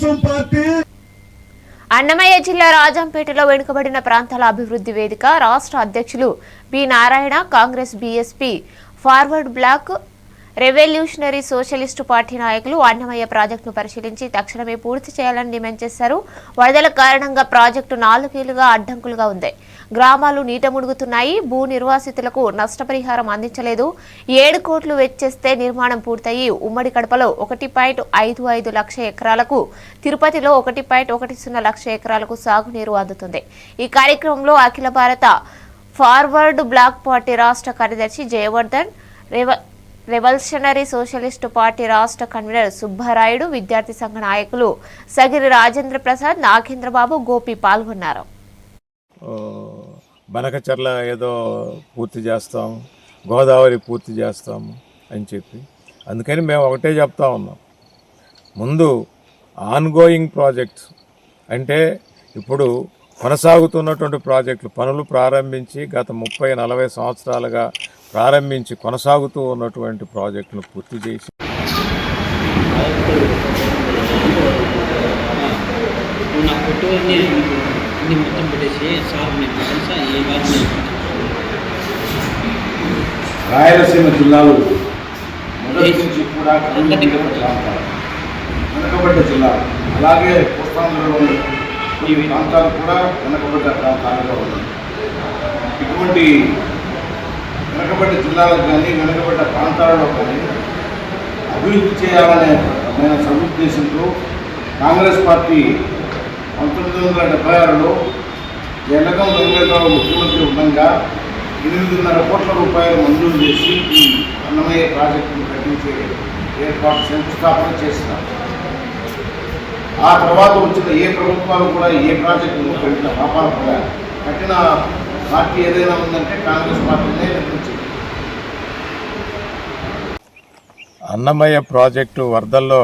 Telugu Desam party. Annamayya జిల్లా రాజంపేటలో వెనుకబడిన ప్రాంతాల అభివృద్ధి వేదిక రాష్ట్ర అధ్యక్షులు B Narayana Congress BSP forward block revolutionary socialist party నాయకులు అన్నమయ్య ప్రాజెక్టును పరిశీలించి తక్షణమే పూర్తి చేయాలని డిమాండ్ చేశారు. వరదల కారణంగా ప్రాజెక్టు నాలుగేళ్ళుగా అడ్డంకులుగా ఉంది. గ్రామాలు నీట మునుగుతున్నాయి. భూ నిర్వాసితులకు నష్టపరిహారం అందించలేదు. ఏడు కోట్లు వెచ్చేస్తే నిర్మాణం పూర్తయి ఉమ్మడి కడపలో ఒకటి పాయింట్ ఐదు ఐదు లక్ష ఎకరాలకు తిరుపతిలో ఒకటి పాయింట్ ఒకటి సున్నా లక్ష ఎకరాలకు సాగునీరు అందుతుంది. ఈ కార్యక్రమంలో అఖిల భారత ఫార్వర్డ్ బ్లాక్ పార్టీ రాష్ట్ర కార్యదర్శి జయవర్ధన్ రేవ రెవల్యూషనరీ సోషలిస్టు పార్టీ రాష్ట్ర కన్వీనర్ సుబ్బారాయుడు విద్యార్థి సంఘ నాయకులు సగిరి రాజేంద్ర ప్రసాద్ నాగేంద్రబాబు గోపి పాల్గొన్నారు. బనకచర్ల ఏదో పూర్తి చేస్తాం గోదావరి పూర్తి చేస్తాము అని చెప్పి. అందుకని మేము ఒకటే చెప్తా ఉన్నాం. ముందు ఆన్గోయింగ్ ప్రాజెక్ట్స్ అంటే ఇప్పుడు కొనసాగుతున్నటువంటి ప్రాజెక్టులు పనులు ప్రారంభించి గత ముప్పై నలభై సంవత్సరాలుగా ప్రారంభించి కొనసాగుతూ ఉన్నటువంటి ప్రాజెక్టును పూర్తి చేసి మొత్తం పెట్టేసి సార్ రాయలసీమ జిల్లాలు మొదటి నుంచి కూడా వెనుకబడ్డ జిల్లాలు అలాగే కోస్తాంధ్రలోని కొన్ని ప్రాంతాలు కూడా వెనుకబడ్డ ప్రాంతాలుగా ఉన్నాయి. ఇటువంటి వెనుకబడ్డ జిల్లాలకు కానీ వెనుకబడ్డ ప్రాంతాలలో కానీ అభివృద్ధి చేయాలనే మన సదుద్దేశంతో కాంగ్రెస్ పార్టీ పంతొమ్మిది వందల డెబ్బై ఆరులో జనగం వెంకటరావు ముఖ్యమంత్రి ఉండగా ఎనిమిదిన్నర కోట్ల రూపాయలు మంజూరు చేసి ఈ అన్నమయ్య ప్రాజెక్టును కట్టించే ఏర్పాటు శంకుస్థాపన చేసినారు ఆ తర్వాత వచ్చిన ఏ ప్రభుత్వాలు కూడా ఏ ప్రాజెక్టును కట్టిన పాపాల కూడా కట్టిన పార్టీ ఏదైనా ఉందంటే కాంగ్రెస్ పార్టీనే నిర్మించింది అన్నమయ్య ప్రాజెక్టు వరదల్లో